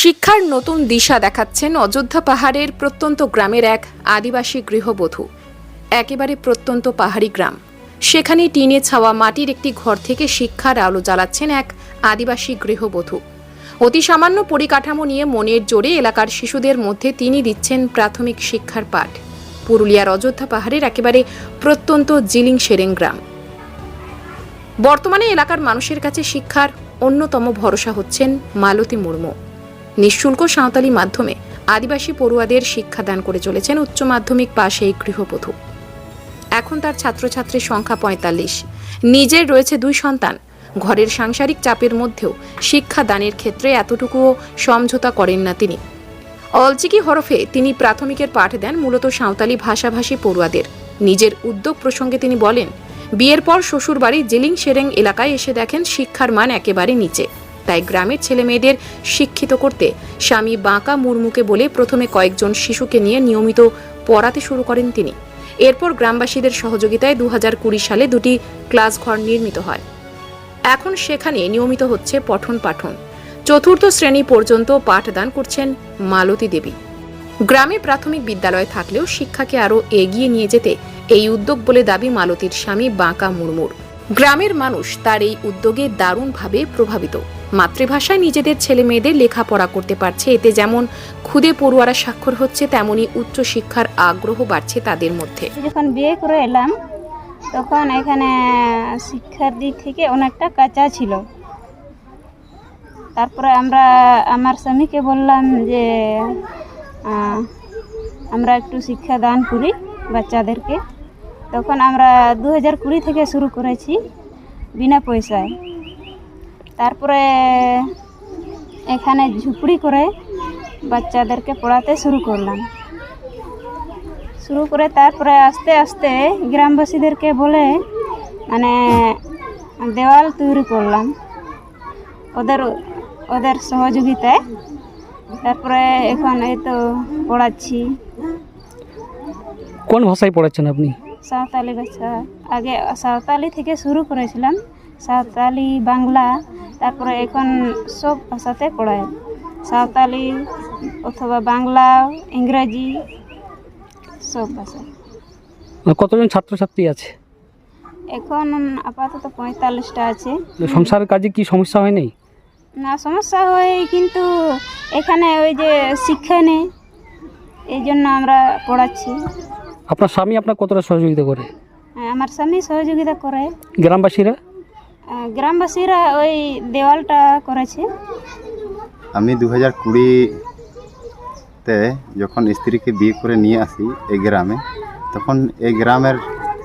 শিক্ষার নতুন দিশা দেখাচ্ছেন অযোধ্যা পাহাড়ের প্রত্যন্ত গ্রামের এক আদিবাসী গৃহবধূ। একেবারে প্রত্যন্ত পাহাড়ি গ্রাম। সেখানে টিনে ছাওয়া মাটির একটি ঘর থেকে শিক্ষার আলো জ্বালাচ্ছেন এক আদিবাসী গৃহবধূ। অতি সামান্য পরিকাঠামো নিয়ে মনের জোরে এলাকার শিশুদের মধ্যে তিনি দিচ্ছেন প্রাথমিক শিক্ষার পাঠ। পুরুলিয়ার অযোধ্যা পাহাড়ের একেবারে প্রত্যন্ত জিলিং সেরেং গ্রাম। বর্তমানে এলাকার মানুষের কাছে শিক্ষার অন্যতম ভরসা হচ্ছেন মালতী মুর্মু। নিঃশুল্ক সাঁওতালি মাধ্যমে আদিবাসী পড়ুয়াদের শিক্ষাদান করে চলেছেন উচ্চ মাধ্যমিক পাশে এই গৃহবধূ। এখন তার ছাত্রছাত্রীর সংখ্যা পঁয়তাল্লিশ। নিজের রয়েছে দুই সন্তান। ঘরের সাংসারিক চাপের মধ্যেও শিক্ষাদানের ক্ষেত্রে এতটুকুও সমঝোতা করেন না তিনি। অলচিকি হরফে তিনি প্রাথমিকের পাঠ দেন মূলত সাঁওতালি ভাষাভাষী পড়ুয়াদের। নিজের উদ্যোগ প্রসঙ্গে তিনি বলেন, বিয়ের পর শ্বশুরবাড়ি জিলিং সেরেং এলাকায় এসে দেখেন শিক্ষার মান একেবারে নিচে। তাই গ্রামের ছেলে মেয়েদের শিক্ষিত করতে স্বামী বাঁকা মুর্মুকে বলে প্রথমে কয়েকজন শিশুকে নিয়ে নিয়মিত পড়াতে শুরু করেন তিনি। এরপর গ্রামবাসীদের সহযোগিতায় দু সালে দুটি ক্লাস ঘর নির্মিত হয়। এখন সেখানে নিয়মিত হচ্ছে পঠন পাঠন। চতুর্থ শ্রেণি পর্যন্ত পাঠদান করছেন মালতী দেবী। গ্রামে প্রাথমিক বিদ্যালয় থাকলেও শিক্ষাকে আরও এগিয়ে নিয়ে যেতে এই উদ্যোগ বলে দাবি মালতীর স্বামী বাঁকা মুর্মুর। গ্রামের মানুষ তার এই উদ্যোগে দারুণভাবে প্রভাবিত। মাতৃভাষায় নিজেদের ছেলে মেয়েদের লেখাপড়া করতে পারছে, এতে যেমন খুদে পড়ুয়ারা স্বাক্ষর হচ্ছে, তেমনি উচ্চশিক্ষার আগ্রহ বাড়ছে তাদের মধ্যে। যখন বিয়ে করে এলাম, তখন এখানে শিক্ষার দিক থেকে অনেকটা কাঁচা ছিল। তারপরে আমরা, আমার স্বামীকে বললাম যে আমরা একটু শিক্ষা দান করি বাচ্চাদেরকে। তখন আমরা দু হাজার কুড়ি থেকে শুরু করেছি, বিনা পয়সায়। তারপরে এখানে ঝুপড়ি করে বাচ্চাদেরকে পড়াতে শুরু করলাম। শুরু করে তারপরে আস্তে আস্তে গ্রামবাসীদেরকে বলে মানে দেওয়াল তৈরি করলাম। ওদের ওদের সহযোগিতায়। তারপরে এখন এই তো পড়াচ্ছি। কোন ভাষায় পড়াচ্ছেন আপনি? সাঁওতালি ভাষা আগে সাঁওতালি থেকে শুরু করেছিলাম। সাঁওতালি বাংলা তারপরে এখন সব ভাষাতে পড়ায়। সাঁওতালি অথবা বাংলা ইংরাজি সব ভাষা কতজন ছাত্রছাত্রী আছে? এখন আপাতত পঁয়তাল্লিশটা আছে। সংসারের কাজে কি সমস্যা হয় নাই? না সমস্যা হয় কিন্তু এখানে ওই যে শিক্ষা নেই এই জন্য আমরা পড়াচ্ছি। আপনার স্বামী আপনার কতটা সহযোগিতা করে? হ্যাঁ, আমার স্বামী সহযোগিতা করে। গ্রামবাসীরা? গ্রামবাসীরা ওই দেওয়ালটা করেছে। আমি দু হাজার কুড়িতে যখন স্ত্রীকে বিয়ে করে নিয়ে আসি এই গ্রামে তখন এই গ্রামের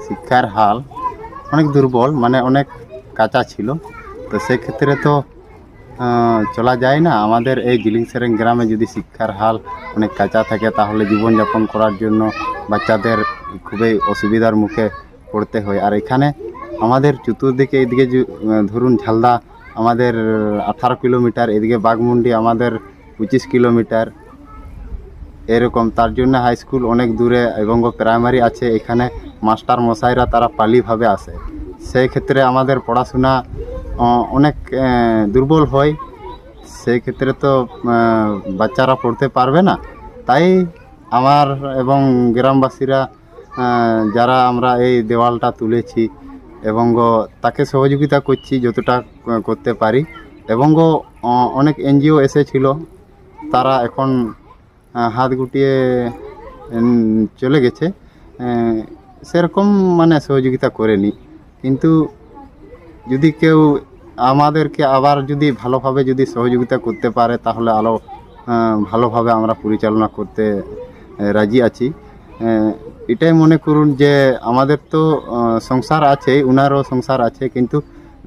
শিক্ষার হাল অনেক দুর্বল মানে অনেক কাঁচা ছিল। তো সেক্ষেত্রে তো চলা যায় না। আমাদের এই জিলিং সেরেং গ্রামে যদি শিক্ষার হাল অনেক কাঁচা থাকে তাহলে জীবনযাপন করার জন্য বাচ্চাদের খুবই অসুবিধার মুখে পড়তে হয়। আর এখানে আমাদের চতুর্দিকে আহ, ধরুন ঝালদা আমাদের আঠারো কিলোমিটার এদিকে বাঘমুন্ডি আমাদের পঁচিশ কিলোমিটার। এরকম তার জন্য হাই স্কুল অনেক দূরে এবং প্রাইমারি আছে। এখানে মাস্টার মশাইরা তারা পালিভাবে আসে। সেই ক্ষেত্রে আমাদের পড়াশোনা অনেক দুর্বল হয়। সেই ক্ষেত্রে তো বাচ্চারা পড়তে পারবে না। তাই আমার এবং গ্রামবাসীরা যারা আমরা এই দেওয়ালটা তুলেছি, এবং তাকে সহযোগিতা করছি যতটা করতে পারি। এবং অনেক এনজিও এসেছিল। তারা এখন হাত গুটিয়ে চলে গেছে। সেরকম মানে সহযোগিতা করেনি। কিন্তু যদি কেউ আমাদেরকে আবার যদি ভালোভাবে যদি সহযোগিতা করতে পারে, তাহলে আরও ভালোভাবে আমরা পরিচালনা করতে রাজি আছি। এটাই মনে করুন যে আমাদের তো সংসার আছে, উনারও সংসার আছে, কিন্তু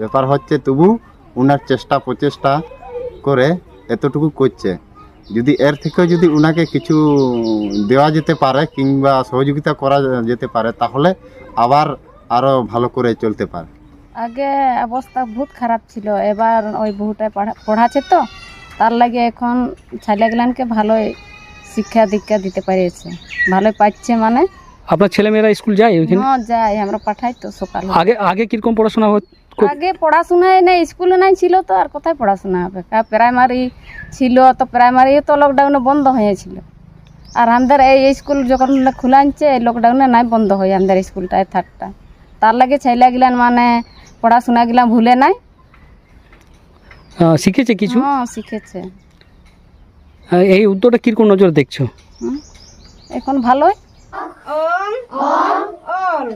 ব্যাপার হচ্ছে তবু উনার চেষ্টা, প্রচেষ্টা করে এতটুকু করছে। যদি এর থেকেও যদি উনাকে কিছু দেওয়া যেতে পারে কিংবা সহযোগিতা করা যেতে পারে, তাহলে আবার আরও ভালো করে চলতে পারে। আগে অবস্থা বহুত খারাপ ছিল। এবার ওই বহুটায় পড়াছে তো। তার লাগে এখন ছেলেগুলানকে ভালোই শিক্ষা দীক্ষা দিতে পারিয়েছে ভালোই পাচ্ছে মানে। আপনার ছেলেমেয়েরা স্কুল যায় ওইখানে? হ্যাঁ যায়। আমরা পাঠাই তো সকালে। আগে আগে কীরকম পড়াশোনা হত? আগে পড়াশোনায় নাই স্কুলে নাই ছিল তো আর কোথায় পড়াশোনা হবে? প্রাইমারি ছিল তো প্রাইমারি তো লকডাউনে বন্ধ হয়েছিল। আর আমাদের এই স্কুল যখন খোলা আনছে লকডাউনে নাই বন্ধ হয়ে আমাদের স্কুলটা থার্ডটা তার লাগে ছেলেগুলান মানে পড়াশোনা গেলাম ভুলে নাই? হ্যাঁ, শিখেছে কিছু? হ্যাঁ শিখেছে। এই উদ্যোগটা কীরকম নজর দেখছ? এখন ভালোই? ওম ওম ওম।